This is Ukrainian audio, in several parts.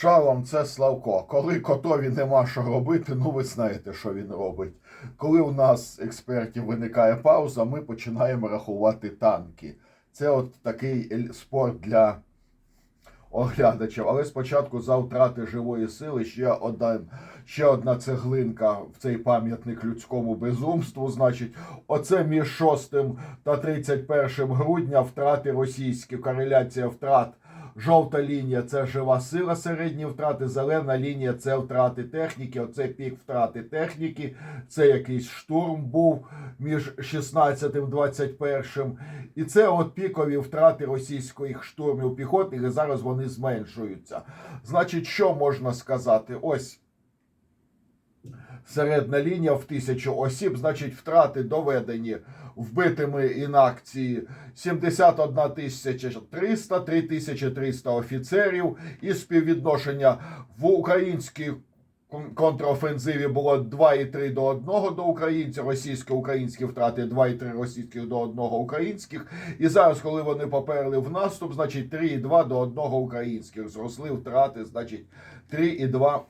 Шалом це Славко. Коли котові нема що робити, ну ви знаєте, що він робить. Коли у нас експертів виникає пауза, ми починаємо рахувати танки. Це от такий спорт для оглядачів. Але спочатку за втрати живої сили ще одна, ще одна цеглинка в цей пам'ятник людському безумству. Значить, оце між 6 та 31 грудня втрати російські, кореляція втрат. Жовта лінія це жива сила, середні втрати, зелена лінія це втрати техніки. Оце пік втрати техніки. Це якийсь штурм був між 16 і 21. І це от пікові втрати російських штурмів піхотних, і зараз вони зменшуються. Значить, що можна сказати? Ось середня лінія в тисячу осіб, значить, втрати доведені вбитими інакції 71 тисяча 300, 3300 офіцерів і співвідношення в українській контрофензиві було 2,3 до 1 до українців, російсько-українські втрати 2,3 російських до 1 українських. І зараз, коли вони поперли в наступ, значить 3,2 до 1 українських. Зросли втрати, значить 3,2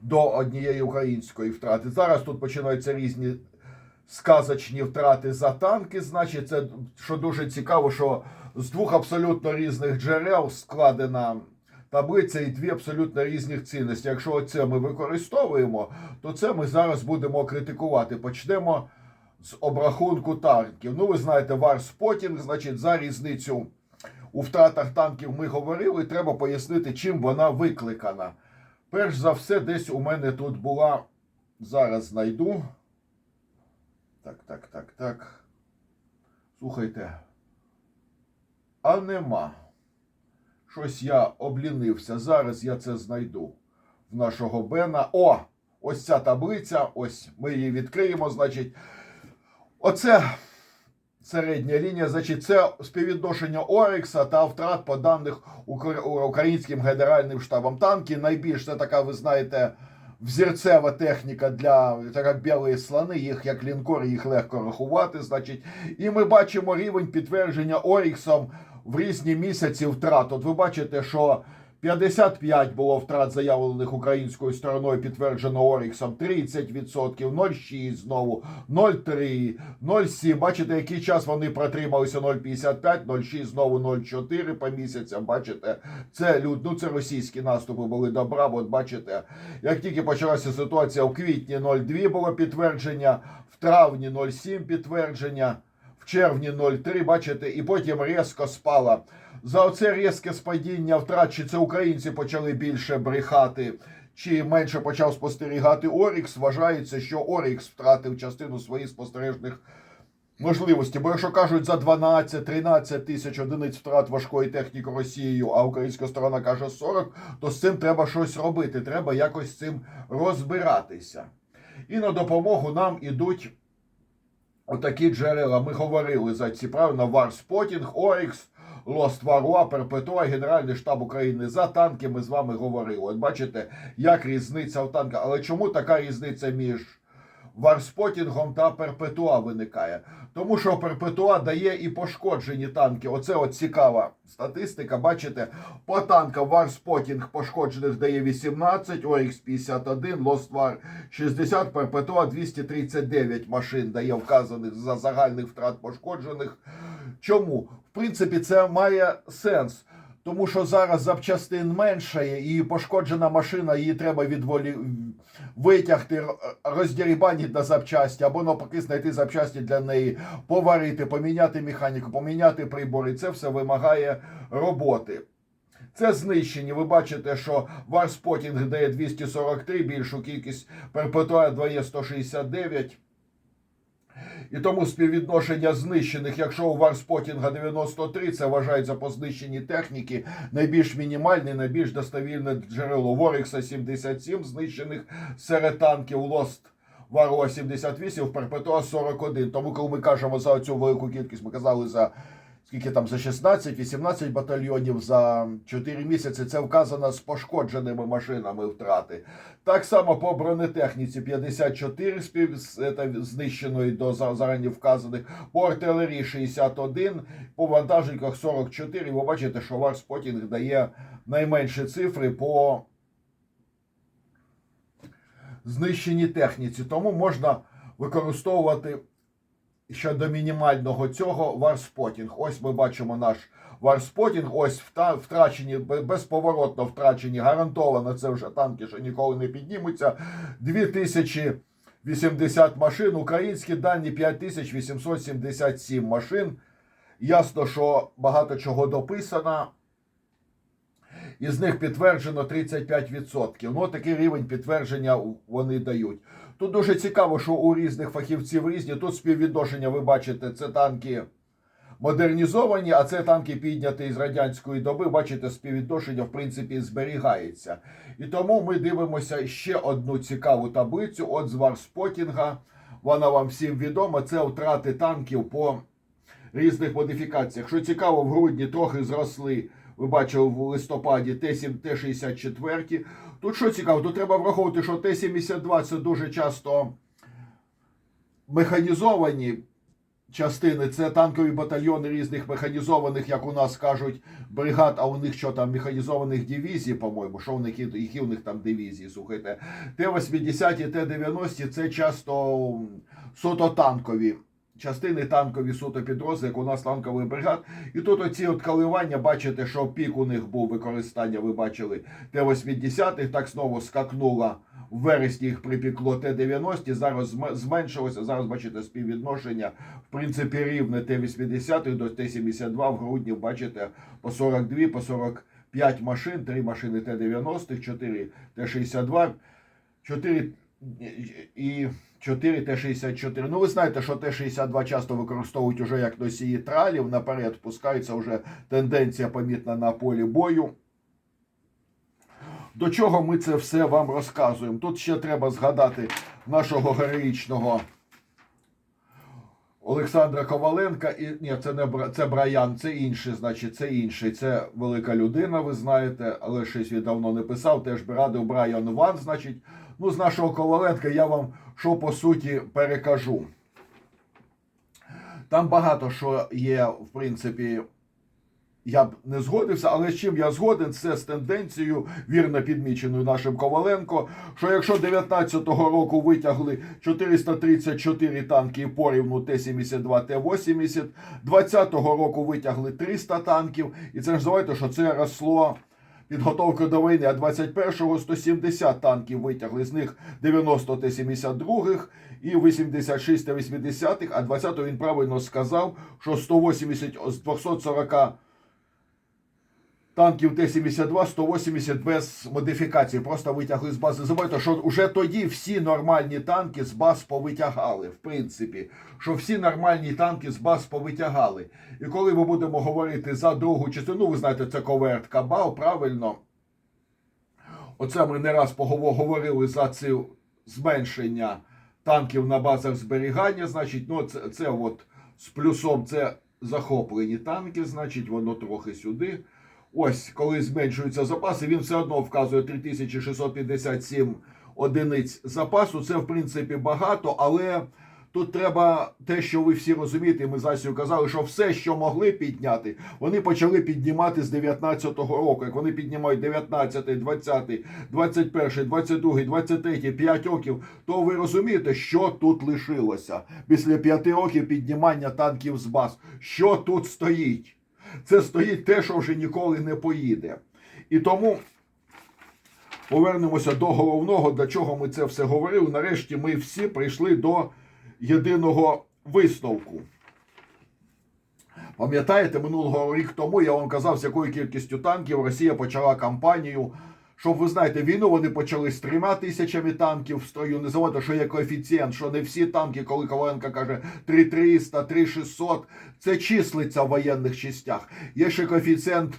до однієї української втрати. Зараз тут починаються різні сказочні втрати за танки. Значить, це що дуже цікаво, що з двох абсолютно різних джерел складена таблиця і дві абсолютно різних цінності. Якщо це ми використовуємо, то це ми зараз будемо критикувати. Почнемо з обрахунку танків. Ну, ви знаєте, Варспотінг, значить, за різницю у втратах танків ми говорили. Треба пояснити, чим вона викликана. Перш за все, десь у мене тут була. Зараз знайду. Так, так, так, так. Слухайте. А нема. Щось я облінився. Зараз я це знайду в нашого Бена. О! Ось ця таблиця. Ось ми її відкриємо. Значить, оце середня лінія. Значить, це співвідношення Орикса та втрат по даних Укр- українським генеральним штабом танки. Найбільш це така, ви знаєте, взірцева техніка для так білі слони, їх як лінкор, їх легко рахувати. Значить, і ми бачимо рівень підтвердження Оріксом в різні місяці втрат. От ви бачите, що 55 було втрат заявлених українською стороною, підтверджено Оріксом, 30%, 0,6 знову, 0,3, 0,7. Бачите, який час вони протрималися 0,55, 0,6, знову 0,4 по місяцям. Бачите, це люд, ну це російські наступи були добра. От бачите, як тільки почалася ситуація в квітні 0,2 було підтвердження, в травні 0,7 підтвердження. В червні 0,3, бачите, і потім різко спала. За оце різке спадіння втрат, чи це українці почали більше брехати, чи менше почав спостерігати Орікс, вважається, що Орікс втратив частину своїх спостережних можливостей. Бо якщо кажуть за 12-13 тисяч одиниць втрат важкої техніки Росією, а українська сторона каже 40, то з цим треба щось робити. Треба якось з цим розбиратися. І на допомогу нам ідуть Отакі джерела ми говорили за ці правильно Варспотінг, Орікс, Лост Варуа, Перпетуа, Генеральний штаб України за танки. Ми з вами говорили. От бачите, як різниця в танках. Але чому така різниця між Варспотінгом та Перпетуа виникає? Тому що Перпетуа дає і пошкоджені танки. Оце от цікава статистика. Бачите, по танкам Варспотінг пошкоджених дає 18, Орікс 51, Лост Вар 60, Перпетуа 239 машин дає вказаних за загальних втрат пошкоджених. Чому? В принципі, це має сенс. Тому що зараз запчастин меншає, і пошкоджена машина, її треба відволі... витягти, роздірібанити на запчасті, або навпаки знайти запчасті для неї, поварити, поміняти механіку, поміняти прибори. Це все вимагає роботи. Це знищені. Ви бачите, що Варспотінг дає 243, більшу кількість Перпетуа дає 169. І тому співвідношення знищених, якщо у Варспотінга 93, це вважається по знищенні техніки найбільш мінімальне, найбільш достовірне джерело. Ворикса 77 знищених серед танків Лост. Варуа 78, в Перпетуа 41. Тому, коли ми кажемо за цю велику кількість, ми казали за скільки там за 16-18 батальйонів за 4 місяці. Це вказано з пошкодженими машинами втрати. Так само по бронетехніці 54 спів знищеної до зарані вказаних, по артилерії 61, по вантажниках 44. Ви бачите, що Варспотінг дає найменші цифри по знищеній техніці. Тому можна використовувати щодо мінімального цього варспотінг. Ось ми бачимо наш варспотінг. Ось втрачені, безповоротно втрачені, гарантовано це вже танки, що ніколи не піднімуться. 2080 машин, українські дані 5877 машин. Ясно, що багато чого дописано. Із них підтверджено 35%. Ну, такий рівень підтвердження вони дають. Тут дуже цікаво, що у різних фахівців різні. Тут співвідношення, ви бачите, це танки модернізовані, а це танки підняті з радянської доби. Бачите, співвідношення, в принципі, зберігається. І тому ми дивимося ще одну цікаву таблицю. От з Варспотінга. Вона вам всім відома. Це втрати танків по різних модифікаціях. Що цікаво, в грудні трохи зросли. Ви бачили в листопаді Т-7, Т-64. Тут що цікаво, тут треба враховувати, що Т-72 це дуже часто механізовані частини. Це танкові батальйони різних механізованих, як у нас кажуть, бригад, а у них що там механізованих дивізій, по-моєму, що у них які у них там дивізії, слухайте. Т-80 і Т-90 це часто м, суто танкові. Частини танкові суто підрозділи, як у нас танковий бригад. І тут оці от коливання, бачите, що пік у них був використання, ви бачили Т-80, так знову скакнула в вересні їх припікло Т-90, зараз зменшилося, зараз бачите співвідношення, в принципі, рівне Т-80 до Т-72, в грудні бачите по 42, по 45 машин, 3 машини Т-90, 4 Т-62, 4 і 4 Т-64. Ну, ви знаєте, що Т-62 часто використовують уже як носії тралів, наперед пускається вже тенденція помітна на полі бою. До чого ми це все вам розказуємо? Тут ще треба згадати нашого героїчного Олександра Коваленка. І ні, це не це Браян, це інший, значить, це інший. Це велика людина, ви знаєте, але щось він давно не писав. Теж би радив Брайан Ван, значить. Ну, з нашого Коваленка я вам що по суті перекажу. Там багато що є, в принципі, я б не згодився, але з чим я згоден, це з тенденцією, вірно підміченою нашим Коваленко, що якщо 19-го року витягли 434 танки порівну Т-72, Т-80, 20-го року витягли 300 танків, і це ж давайте, що це росло підготовка до війни, а 21-го 170 танків витягли, з них 90 Т-72 і 86 Т-80, а 20-го він правильно сказав, що 180 з 240 танків Т-72, 180 без модифікації, просто витягли з бази. Забувайте, що вже тоді всі нормальні танки з баз повитягали, в принципі, що всі нормальні танки з баз повитягали. І коли ми будемо говорити за другу частину, ну, ви знаєте, це коверт Кабал, правильно? Оце ми не раз говорили за це зменшення танків на базах зберігання. Значить, ну це, це от з плюсом це захоплені танки, значить, воно трохи сюди. Ось, коли зменшуються запаси, він все одно вказує 3657 одиниць запасу. Це, в принципі, багато, але тут треба те, що ви всі розумієте, ми Асію казали, що все, що могли підняти, вони почали піднімати з 19-го року. Як вони піднімають 19, 20, 21, 22, 23, 5 років, то ви розумієте, що тут лишилося після 5 років піднімання танків з баз. Що тут стоїть? Це стоїть те, що вже ніколи не поїде. І тому повернемося до головного, до чого ми це все говорили. Нарешті ми всі прийшли до єдиного висновку. Пам'ятаєте, минулого рік тому я вам казав, з якою кількістю танків Росія почала кампанію. Щоб ви знаєте, війну вони почали з трьома тисячами танків в строю. Не забудьте, що є коефіцієнт, що не всі танки, коли Коваленко каже 3300, 3600, це числиться в воєнних частях. Є ще коефіцієнт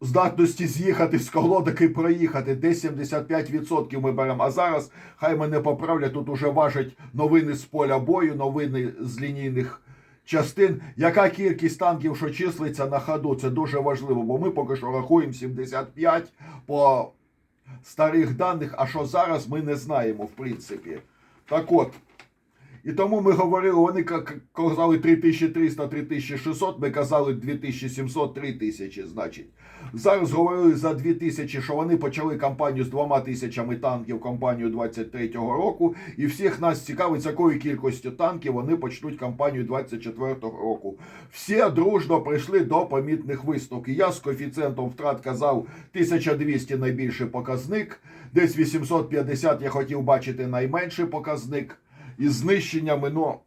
здатності з'їхати з колодок і проїхати. Десь 75% ми беремо. А зараз хай мене поправлять. Тут уже важать новини з поля бою, новини з лінійних частин. Яка кількість танків, що числиться на ходу, це дуже важливо, бо ми поки що рахуємо 75 по старих даних, а що зараз ми не знаємо, в принципі. Так от. І тому ми говорили, вони ка- ка- казали 3300, 3600, ми казали 2700, 3000, значить. Зараз говорили за 2000, що вони почали кампанію з двома тисячами танків, кампанію 23-го року. І всіх нас цікавить, з якою кількістю танків вони почнуть кампанію 24-го року. Всі дружно прийшли до помітних висновків. Я з коефіцієнтом втрат казав 1200 найбільший показник, десь 850 я хотів бачити найменший показник. Із знищення мино.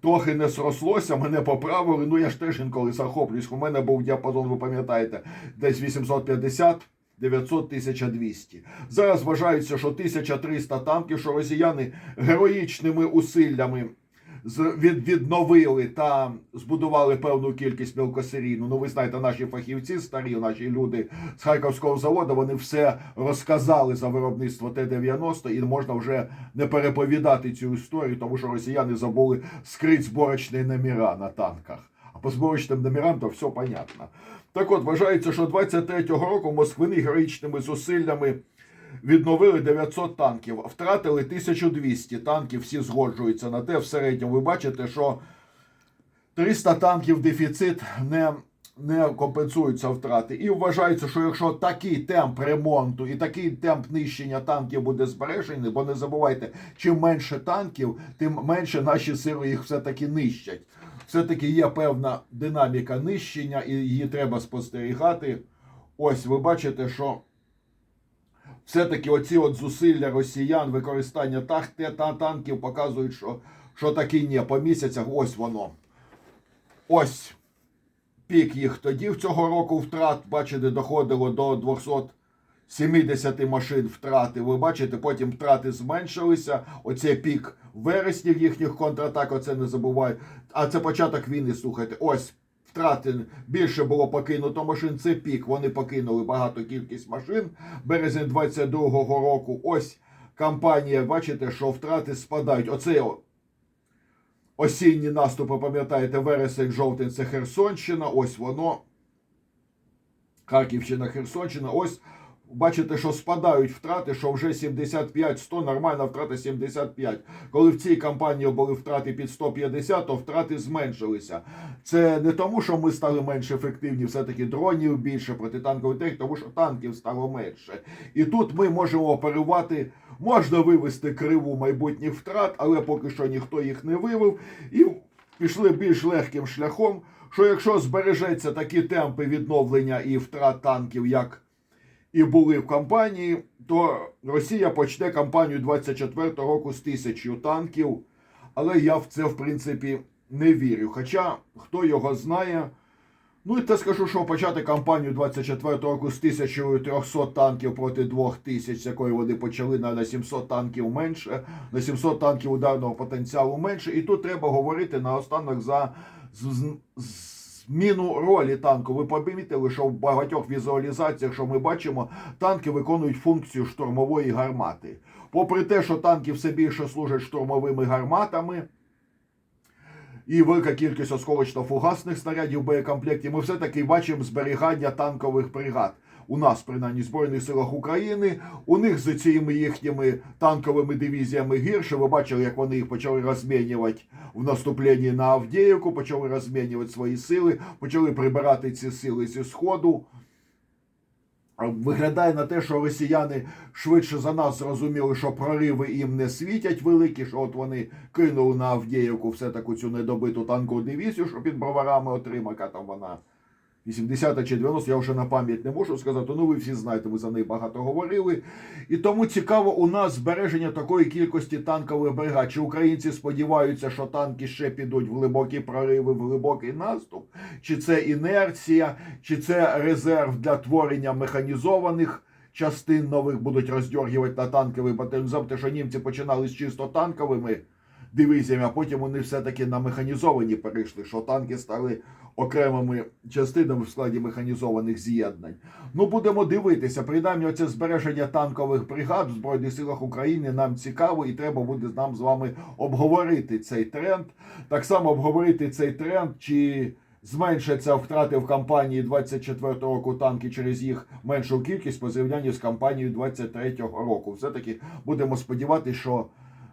трохи не срослося, мене поправили. Ну я ж теж інколи захоплююсь. У мене був діапазон, ви пам'ятаєте, десь 850. 900 1200. Зараз вважається, що 1300 танків, що росіяни героїчними усиллями відновили та збудували певну кількість мілкосерійну. Ну, ви знаєте, наші фахівці старі, наші люди з Харківського заводу, вони все розказали за виробництво Т-90, і можна вже не переповідати цю історію, тому що росіяни забули скрити зборочні номера на танках. А по зборочним номерам то все понятно. Так от, вважається, що 23-го року москвини героїчними зусиллями відновили 900 танків, втратили 1200 танків, всі згоджуються на те. В середньому ви бачите, що 300 танків дефіцит не, не компенсуються втрати. І вважається, що якщо такий темп ремонту і такий темп нищення танків буде збережений, бо не забувайте, чим менше танків, тим менше наші сили їх все-таки нищать. Все-таки є певна динаміка нищення, і її треба спостерігати. Ось ви бачите, що все-таки оці от зусилля росіян, використання те- та танків показують, що, що таки ні, по місяцях ось воно. Ось пік їх тоді в цього року втрат, бачите, доходило до 270 машин втрати. Ви бачите, потім втрати зменшилися. Оце пік в вересні їхніх контратак, оце не забуваю. А це початок війни, слухайте. Ось втрати більше було покинуто машин. Це пік. Вони покинули багато кількість машин. Березень 22-го року. Ось кампанія, бачите, що втрати спадають. Оце осінні наступи, пам'ятаєте, вересень, жовтень це Херсонщина. Ось воно. Харківщина, Херсонщина. Ось бачите, що спадають втрати, що вже 75-100, нормальна втрата 75. Коли в цій кампанії були втрати під 150, то втрати зменшилися. Це не тому, що ми стали менш ефективні, все-таки дронів більше, протитанкових технік, тому що танків стало менше. І тут ми можемо оперувати, можна вивести криву майбутніх втрат, але поки що ніхто їх не вивів. І пішли більш легким шляхом, що якщо збережеться такі темпи відновлення і втрат танків, як і були в кампанії, то Росія почне кампанію 24-го року з тисячою танків. Але я в це, в принципі, не вірю. Хоча хто його знає. Ну і те скажу, що почати кампанію 24-го року з 1300 танків проти 2000, з якої вони почали на, на 700 танків менше, на 700 танків ударного потенціалу менше. І тут треба говорити наостанок за з- з- зміну ролі танку. Ви помітили, що в багатьох візуалізаціях, що ми бачимо, танки виконують функцію штурмової гармати. Попри те, що танки все більше служать штурмовими гарматами, і велика кількість осколочно-фугасних снарядів в боєкомплекті, ми все-таки бачимо зберігання танкових бригад. У нас, принаймні, Збройних силах України, у них з цими їхніми танковими дивізіями гірше. Ви бачили, як вони їх почали розмінювати в наступленні на Авдіївку, почали розмінювати свої сили, почали прибирати ці сили зі Сходу. Виглядає на те, що росіяни швидше за нас зрозуміли, що прориви їм не світять великі, що от вони кинули на Авдіївку все таку цю недобиту танкову дивізію, що під броварами отримав, яка там вона 80 чи 90, я вже на пам'ять не можу сказати. Ну ви всі знаєте, ми за неї багато говорили. І тому цікаво у нас збереження такої кількості танкових бригад. Чи українці сподіваються, що танки ще підуть в глибокі прориви, в глибокий наступ? Чи це інерція, чи це резерв для творення механізованих частин нових будуть роздьоргувати на танковий батальйон? Забудьте, що німці починали з чисто танковими дивізіями, а потім вони все-таки на механізовані перейшли, що танки стали окремими частинами в складі механізованих з'єднань. Ну, будемо дивитися. Принаймні, оце збереження танкових бригад в Збройних силах України нам цікаво, і треба буде нам з вами обговорити цей тренд. Так само обговорити цей тренд, чи зменшаться втрати в кампанії 24-го року танки через їх меншу кількість по зрівнянні з кампанією 23 року. Все-таки будемо сподіватися, що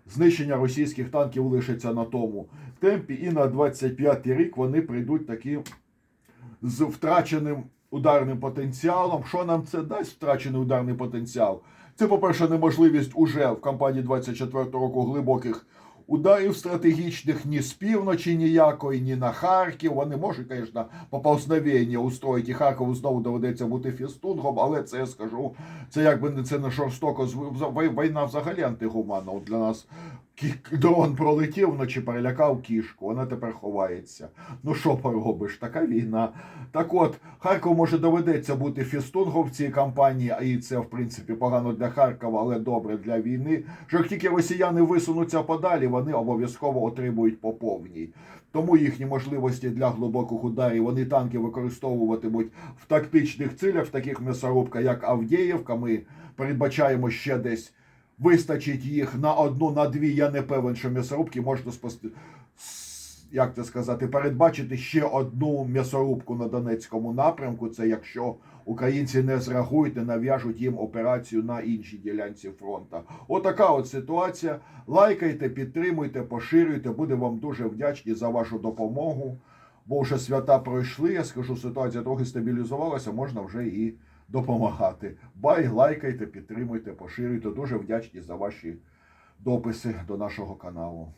знищення російських танків лишиться на тому темпі, і на 25 рік вони прийдуть такі з втраченим ударним потенціалом. Що нам це дасть втрачений ударний потенціал? Це, по-перше, неможливість уже в кампанії 24 року глибоких ударів стратегічних ні з півночі ніякої, ні на Харків. Вони можуть, звісно, поповзновення устроїти. Харкову знову доведеться бути фістунгом, але це я скажу, це якби це не жорстоко. Війна взагалі антигуманна. Для нас дрон пролетів вночі, перелякав кішку. Вона тепер ховається. Ну що поробиш? Така війна. Так от, Харков може доведеться бути фістунгом в цій кампанії, і це, в принципі, погано для Харкова, але добре для війни. Що як тільки росіяни висунуться подалі, вони обов'язково отримують по повній. Тому їхні можливості для глибоких ударів вони танки використовуватимуть в тактичних цілях, в таких м'ясорубках, як Авдіївка. Ми передбачаємо ще десь. Вистачить їх на одну, на дві. Я не певен, що м'ясорубки можна спости... як це сказати, передбачити ще одну м'ясорубку на Донецькому напрямку. Це якщо українці не зреагують, не нав'яжуть їм операцію на іншій ділянці фронту. Отака от ситуація. Лайкайте, підтримуйте, поширюйте. Будемо вам дуже вдячні за вашу допомогу. Бо вже свята пройшли. Я скажу, ситуація трохи стабілізувалася, можна вже і допомагати. Бай, лайкайте, підтримуйте, поширюйте. Дуже вдячні за ваші дописи до нашого каналу.